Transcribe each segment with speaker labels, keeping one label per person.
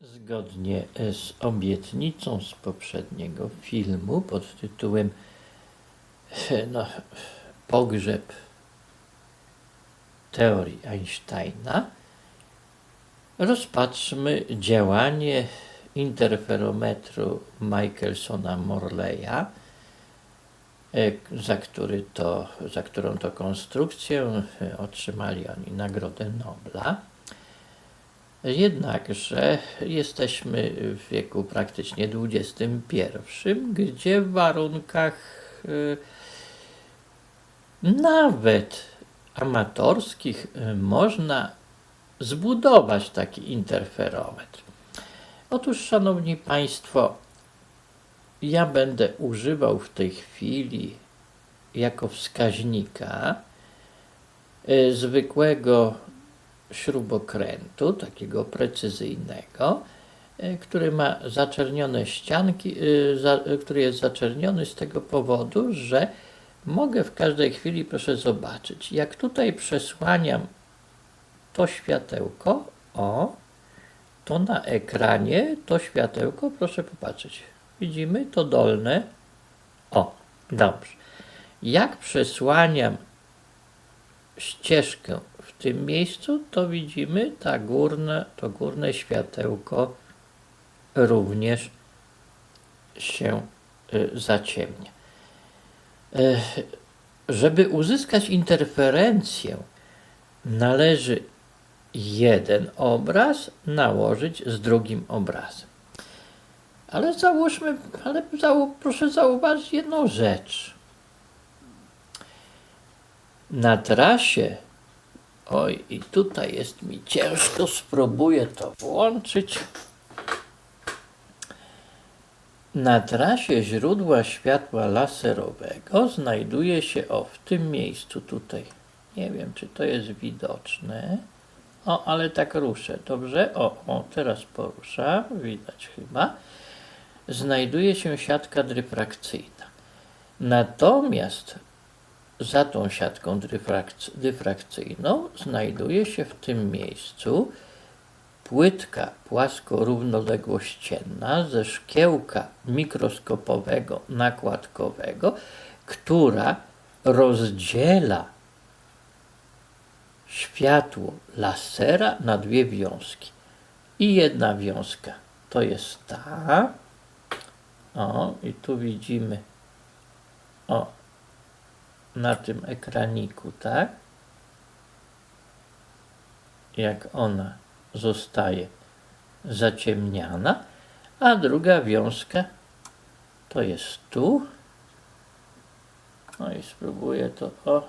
Speaker 1: Zgodnie z obietnicą z poprzedniego filmu pod tytułem no, Pogrzeb teorii Einsteina, rozpatrzmy działanie interferometru Michelsona-Morleya, e, za, który to, za którą to konstrukcję e, otrzymali oni Nagrodę Nobla. Jednakże jesteśmy w wieku praktycznie XXI, gdzie w warunkach y, nawet amatorskich można zbudować taki interferometr. Otóż, Szanowni Państwo, ja będę używał w tej chwili jako wskaźnika y, zwykłego śrubokrętu, takiego precyzyjnego, e, który ma zaczernione ścianki, e, e, który jest zaczerniony z tego powodu, że mogę w każdej chwili, proszę zobaczyć, jak tutaj przesłaniam to światełko, o, to na ekranie to światełko, proszę popatrzeć, widzimy to dolne, o, dobrze. Jak przesłaniam ścieżkę w tym miejscu, to widzimy ta górne, to górne światełko również się y, zaciemnia. Y, żeby uzyskać interferencję, należy jeden obraz nałożyć z drugim obrazem. Ale załóżmy, ale proszę zauważyć jedną rzecz. Na trasie Oj, i tutaj jest mi ciężko, spróbuję to włączyć. Na trasie źródła światła laserowego znajduje się, o, w tym miejscu tutaj. Nie wiem, czy to jest widoczne. O, ale tak ruszę, dobrze? O, o, teraz poruszam, widać chyba. Znajduje się siatka dryfrakcyjna. Natomiast za tą siatką dyfrakcyjną znajduje się w tym miejscu płytka płasko-równoległościenna ze szkiełka mikroskopowego nakładkowego, która rozdziela światło lasera na dwie wiązki. I jedna wiązka to jest ta. O, i tu widzimy. O, na tym ekraniku, tak? Jak ona zostaje zaciemniana, a druga wiązka to jest tu. No i spróbuję to, o,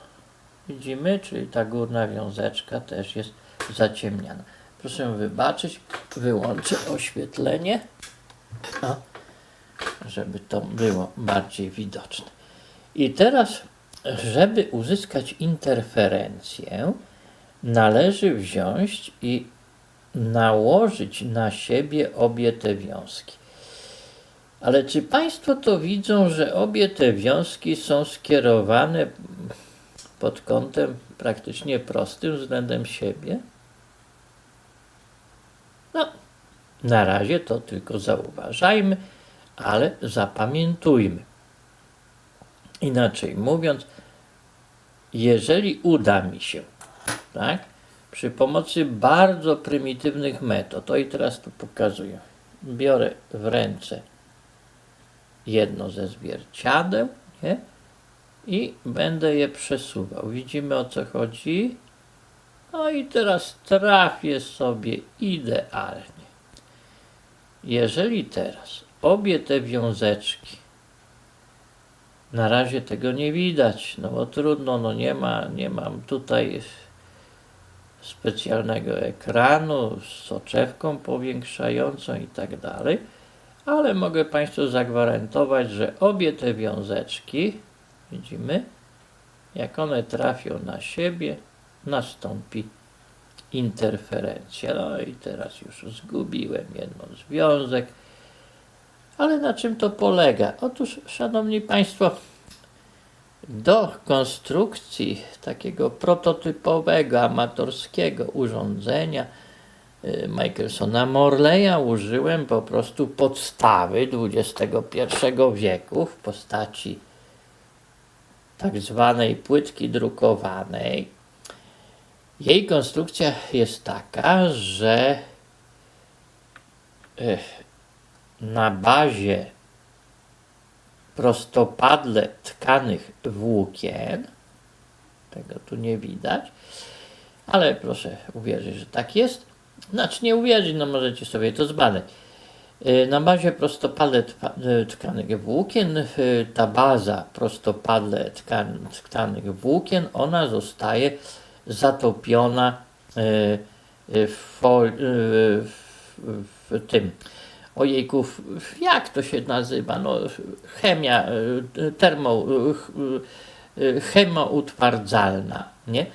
Speaker 1: widzimy, czyli ta górna wiązeczka też jest zaciemniana. Proszę wybaczyć, wyłączę oświetlenie, o, żeby to było bardziej widoczne. I teraz żeby uzyskać interferencję, należy wziąć i nałożyć na siebie obie te wiązki. Ale czy Państwo to widzą, że obie te wiązki są skierowane pod kątem praktycznie prostym względem siebie? No, na razie to tylko zauważajmy, ale zapamiętujmy. Inaczej mówiąc, jeżeli uda mi się, tak, przy pomocy bardzo prymitywnych metod, to i teraz tu pokazuję, biorę w ręce jedno ze zwierciadeł, nie? I będę je przesuwał. Widzimy o co chodzi? No i teraz trafię sobie idealnie. Jeżeli teraz obie te wiązeczki na razie tego nie widać, no bo trudno, no nie ma, nie mam tutaj specjalnego ekranu z soczewką powiększającą i tak dalej, ale mogę Państwu zagwarantować, że obie te wiązeczki, widzimy, jak one trafią na siebie, nastąpi interferencja. No i teraz już zgubiłem jedną związek. Ale na czym to polega? Otóż, Szanowni Państwo, do konstrukcji takiego prototypowego, amatorskiego urządzenia y, Michelsona Morleya użyłem po prostu podstawy XXI wieku w postaci tak zwanej płytki drukowanej. Jej konstrukcja jest taka, że eh, na bazie prostopadle tkanych włókien, tego tu nie widać, ale proszę uwierzyć, że tak jest. Znaczy nie uwierzyć, no możecie sobie to zbadać. Y, Na bazie prostopadle y, tkanych włókien, y, ta baza prostopadle tkan, tkanych włókien, ona zostaje zatopiona w, w, w tym, ojejku, w- jak to się nazywa, no chemia, y, termo, ch- y, chemoutwardzalna, nie?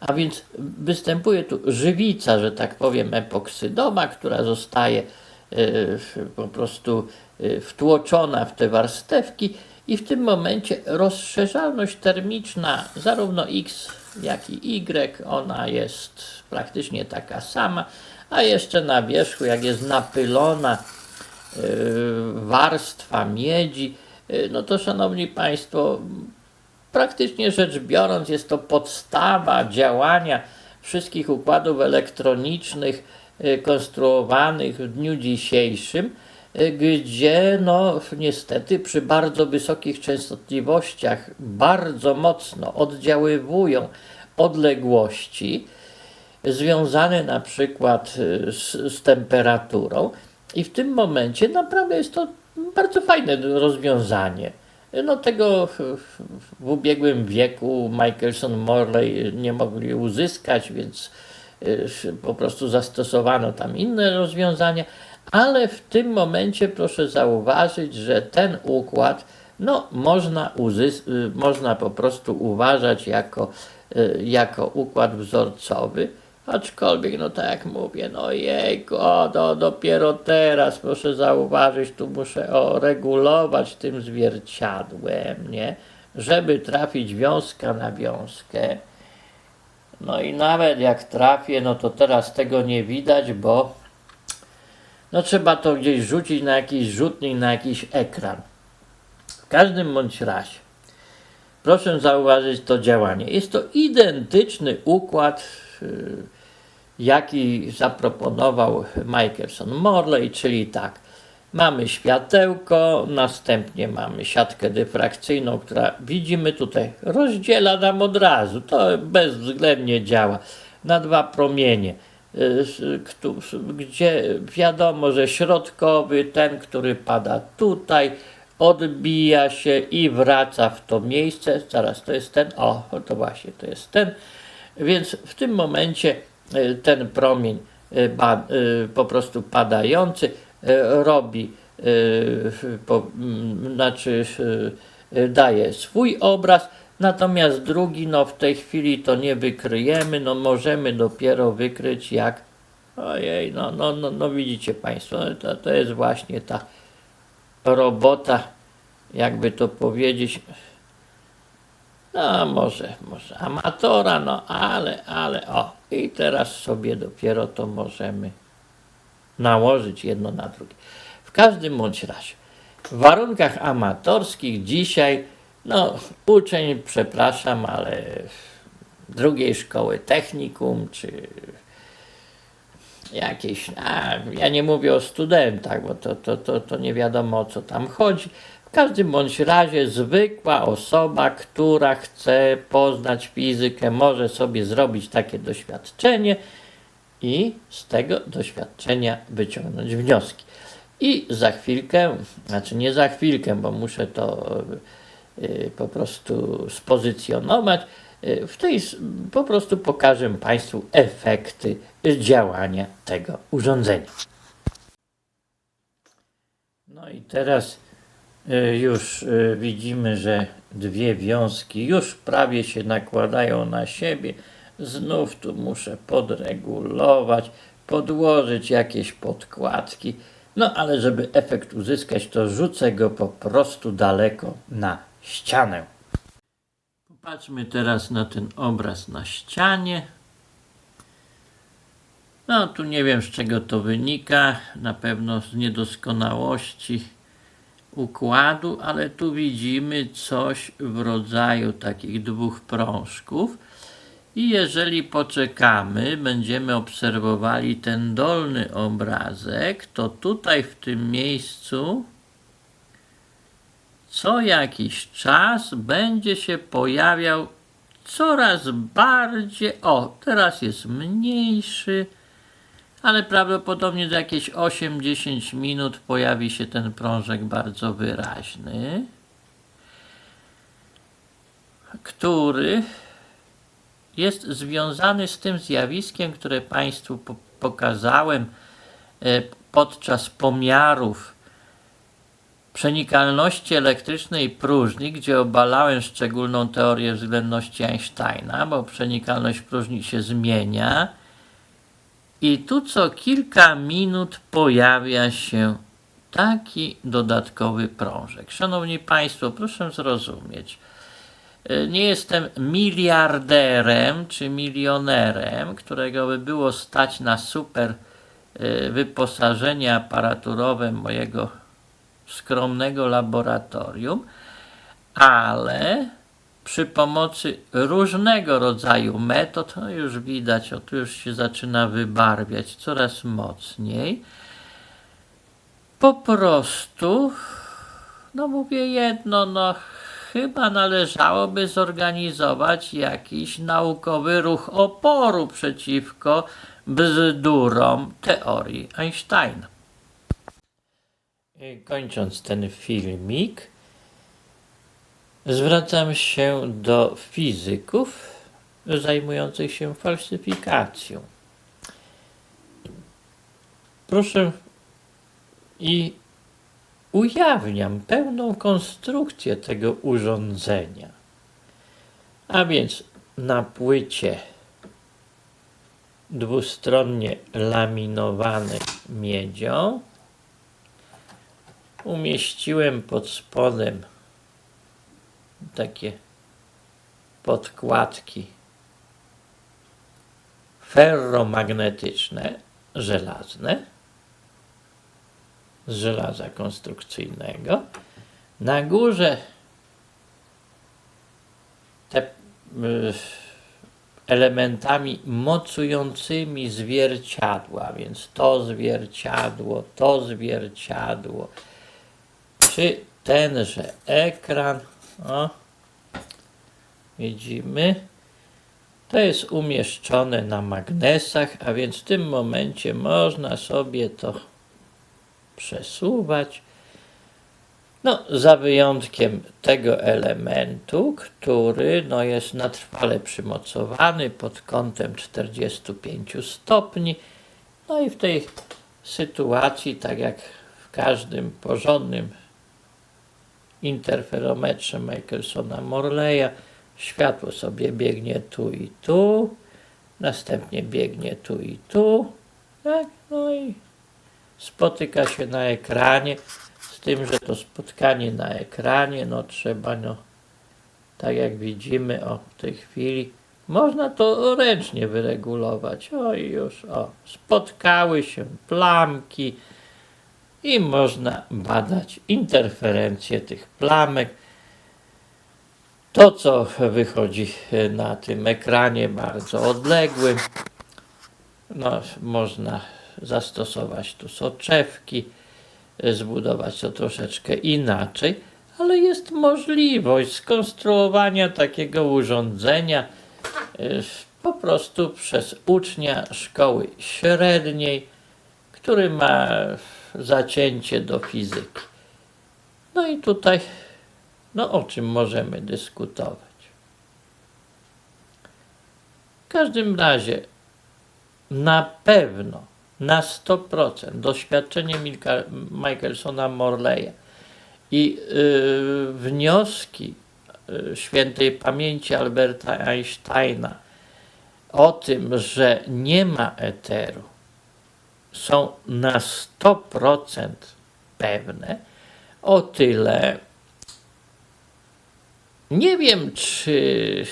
Speaker 1: A więc występuje tu żywica, że tak powiem, epoksydowa, która zostaje po prostu wtłoczona w te warstewki i w tym momencie rozszerzalność termiczna zarówno X, jak i Y, ona jest praktycznie taka sama, a jeszcze na wierzchu, jak jest napylona warstwa miedzi, y, no to szanowni Państwo, praktycznie rzecz biorąc, jest to podstawa działania wszystkich układów elektronicznych y, konstruowanych w dniu dzisiejszym, y, gdzie no niestety przy bardzo wysokich częstotliwościach bardzo mocno oddziaływują odległości związane na przykład y, z, z temperaturą i w tym momencie naprawdę jest to bardzo fajne rozwiązanie. No tego w, ubiegłym wieku Michelson Morley nie mogli uzyskać, więc y, po prostu zastosowano tam inne rozwiązania, ale w tym momencie proszę zauważyć, że ten układ no, można, y, można po prostu uważać jako, y, jako układ wzorcowy, aczkolwiek, no tak jak mówię, no jejku, o, do, dopiero teraz, proszę zauważyć, tu muszę o, regulować tym zwierciadłem, nie, żeby trafić wiązka na wiązkę. No i nawet jak trafię, no to teraz tego nie widać, bo no trzeba to gdzieś rzucić na jakiś rzutnik, na jakiś ekran. W każdym bądź razie, proszę zauważyć to działanie. Jest to identyczny układ, jaki zaproponował Michelson Morley, czyli tak. Mamy światełko, następnie mamy siatkę dyfrakcyjną, która widzimy tutaj, rozdziela nam od razu. To bezwzględnie działa na dwa promienie, y, gdzie wiadomo, że środkowy, ten, który pada tutaj, odbija się i wraca w to miejsce. Zaraz to jest ten, o, to właśnie to jest ten. Więc w tym momencie y, ten promień ba, y, po prostu padający robi, po, mm, znaczy daje swój obraz, natomiast drugi, no w tej chwili to nie wykryjemy, no możemy dopiero wykryć jak, ojej, no, no, no, no widzicie Państwo, no to, to jest właśnie ta robota, jakby to powiedzieć, no może, może amatora, no ale, ale o. I teraz sobie dopiero to możemy nałożyć jedno na drugie. W każdym bądź razie, w warunkach amatorskich dzisiaj, no uczeń, przepraszam, ale drugiej szkoły technikum, czy jakieś, a, ja nie mówię o studentach, bo to, to, to, to nie wiadomo o co tam chodzi. W każdym bądź razie zwykła osoba, która chce poznać fizykę, może sobie zrobić takie doświadczenie i z tego doświadczenia wyciągnąć wnioski. I za chwilkę, znaczy nie za chwilkę, bo muszę to y, po prostu spozycjonować, y, w tej po prostu pokażę Państwu efekty działania tego urządzenia. No i teraz już y, widzimy, że dwie wiązki już prawie się nakładają na siebie. Znów tu muszę podregulować, podłożyć jakieś podkładki. No ale żeby efekt uzyskać, to rzucę go po prostu daleko na ścianę. Popatrzmy teraz na ten obraz na ścianie. No, tu nie wiem z czego to wynika, na pewno z niedoskonałości układu, ale tu widzimy coś w rodzaju takich dwóch prążków. I jeżeli poczekamy, będziemy obserwowali ten dolny obrazek, to tutaj w tym miejscu co jakiś czas będzie się pojawiał coraz bardziej. O, teraz jest mniejszy, ale prawdopodobnie za jakieś 8-10 minut pojawi się ten prążek bardzo wyraźny, który jest związany z tym zjawiskiem, które Państwu po- pokazałem e, podczas pomiarów przenikalności elektrycznej próżni, gdzie obalałem szczególną teorię względności Einsteina, bo przenikalność próżni się zmienia. I tu co kilka minut pojawia się taki dodatkowy prążek. Szanowni Państwo, proszę zrozumieć. Y, Nie jestem miliarderem czy milionerem, którego by było stać na super y, wyposażenie aparaturowe mojego skromnego laboratorium, ale przy pomocy różnego rodzaju metod, no już widać, o tu już się zaczyna wybarwiać coraz mocniej, po prostu, no mówię jedno, no chyba należałoby zorganizować jakiś naukowy ruch oporu przeciwko bzdurom teorii Einsteina. Kończąc ten filmik, zwracam się do fizyków zajmujących się falsyfikacją. Proszę i ujawniam pełną konstrukcję tego urządzenia. A więc na płycie dwustronnie laminowanej miedzią umieściłem pod spodem takie podkładki ferromagnetyczne, żelazne, z żelaza konstrukcyjnego. Na górze te y, elementami mocującymi zwierciadła, więc to zwierciadło, to zwierciadło, czy tenże ekran, o, widzimy, to jest umieszczone na magnesach, a więc w tym momencie można sobie to przesuwać. No, za wyjątkiem tego elementu, który no, jest natrwale przymocowany pod kątem 45 stopni. No i w tej sytuacji, tak jak w każdym porządnym interferometrze Michelsona Morleya, światło sobie biegnie tu i tu, następnie biegnie tu i tu, tak? No i spotyka się na ekranie, z tym, że to spotkanie na ekranie, no trzeba, no, tak jak widzimy, o, w tej chwili, można to ręcznie wyregulować. O, i już, o, spotkały się plamki i można badać interferencje tych plamek. To, co wychodzi na tym ekranie bardzo odległym, no, można zastosować tu soczewki, zbudować to troszeczkę inaczej, ale jest możliwość skonstruowania takiego urządzenia y, po prostu przez ucznia szkoły średniej, który ma zacięcie do fizyki. No i tutaj, no o czym możemy dyskutować? W każdym razie na pewno, na 100% doświadczenie Milka, Michelsona Morleya i y, wnioski y, świętej pamięci Alberta Einsteina o tym, że nie ma eteru, są na 100% pewne, o tyle nie wiem, czy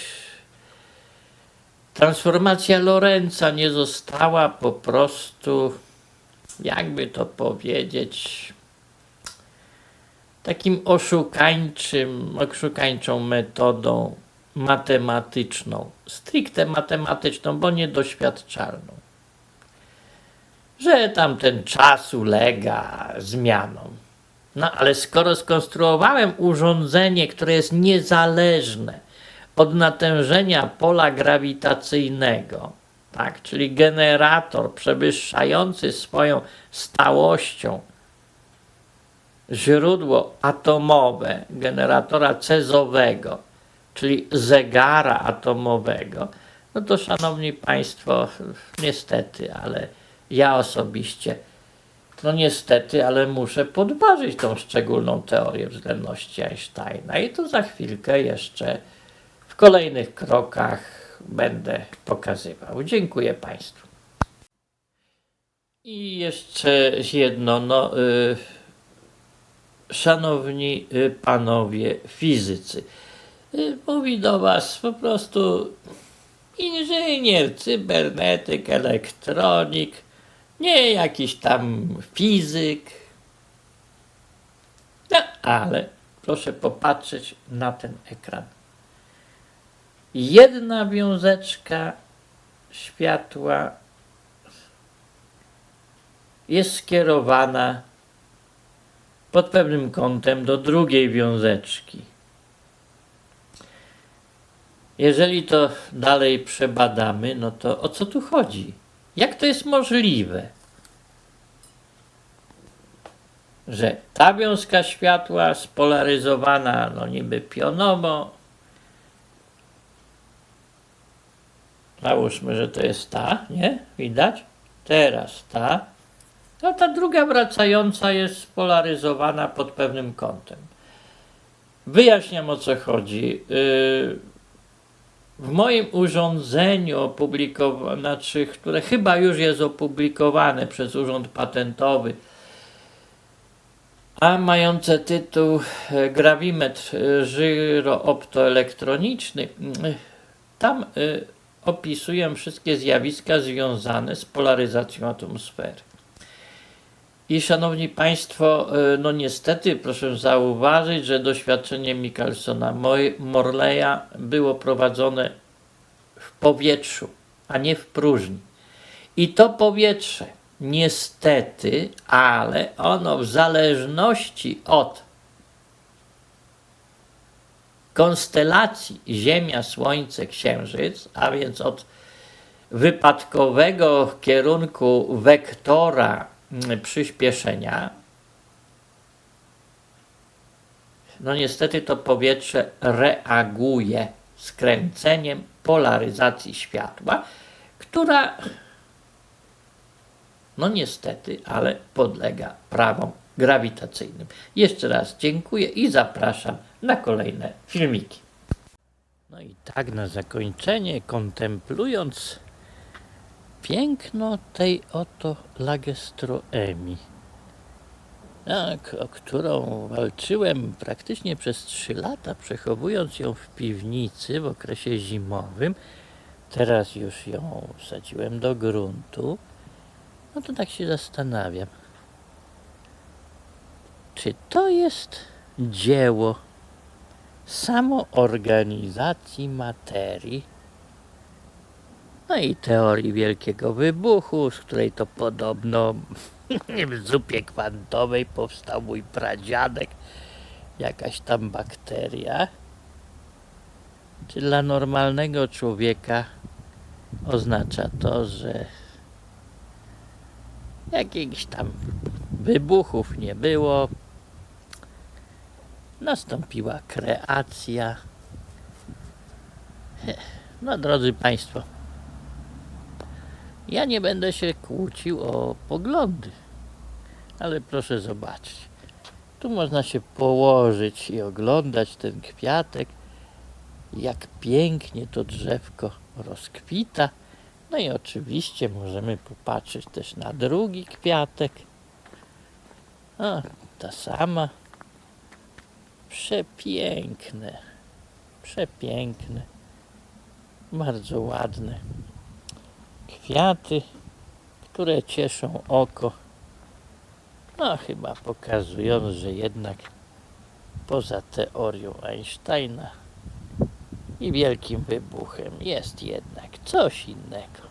Speaker 1: transformacja Lorenza nie została po prostu, jakby to powiedzieć, takim oszukańczym, oszukańczą metodą matematyczną, stricte matematyczną, bo niedoświadczalną. Że tam ten czas ulega zmianom. No ale skoro skonstruowałem urządzenie, które jest niezależne od natężenia pola grawitacyjnego, tak, czyli generator przewyższający swoją stałością źródło atomowe generatora cezowego, czyli zegara atomowego, no to szanowni Państwo, niestety, ale ja osobiście, no niestety, ale muszę podważyć tą szczególną teorię względności Einsteina i to za chwilkę jeszcze w kolejnych krokach będę pokazywał. Dziękuję Państwu. I jeszcze jedno, no, y, szanowni y, panowie fizycy, y, mówi do Was po prostu inżynier, cybernetyk, elektronik, nie jakiś tam fizyk. No, ale proszę popatrzeć na ten ekran. Jedna wiązeczka światła jest skierowana pod pewnym kątem do drugiej wiązeczki. Jeżeli to dalej przebadamy, no to o co tu chodzi? Jak to jest możliwe, że ta wiązka światła spolaryzowana, no niby pionowo, załóżmy, że to jest ta, nie? Widać? Teraz ta, no ta druga wracająca jest spolaryzowana pod pewnym kątem. Wyjaśniam o co chodzi. Yy, w moim urządzeniu opublikowane, znaczy, które chyba już jest opublikowane przez Urząd Patentowy, a mające tytuł e, Grawimetr e, żyrooptoelektroniczny, mm, tam y, opisuję wszystkie zjawiska związane z polaryzacją atmosfery. I szanowni Państwo, y, no niestety proszę zauważyć, że doświadczenie Mikkelsona Morleya było prowadzone w powietrzu, a nie w próżni. I to powietrze, niestety, ale ono w zależności od konstelacji Ziemia, Słońce, Księżyc, a więc od wypadkowego kierunku wektora przyspieszenia, no niestety to powietrze reaguje skręceniem polaryzacji światła, która no niestety, ale podlega prawom grawitacyjnym. Jeszcze raz dziękuję i zapraszam na kolejne filmiki. No i tak na zakończenie, kontemplując piękno tej oto lagestroemi, tak, o którą walczyłem praktycznie przez 3 lata, przechowując ją w piwnicy w okresie zimowym. Teraz już ją wsadziłem do gruntu. No to tak się zastanawiam. Czy to jest dzieło samoorganizacji materii? No i teorii wielkiego wybuchu, z której to podobno w zupie kwantowej powstał mój pradziadek, jakaś tam bakteria. Czy dla normalnego człowieka oznacza to, że jakichś tam wybuchów nie było. Nastąpiła kreacja. No drodzy Państwo, ja nie będę się kłócił o poglądy, ale proszę zobaczyć. Tu można się położyć i oglądać ten kwiatek, jak pięknie to drzewko rozkwita. No i oczywiście możemy popatrzeć też na drugi kwiatek. A, ta sama. Przepiękne. Przepiękne. Bardzo ładne. Kwiaty, które cieszą oko. No, chyba pokazując, że jednak poza teorią Einsteina i wielkim wybuchem jest jednak coś innego.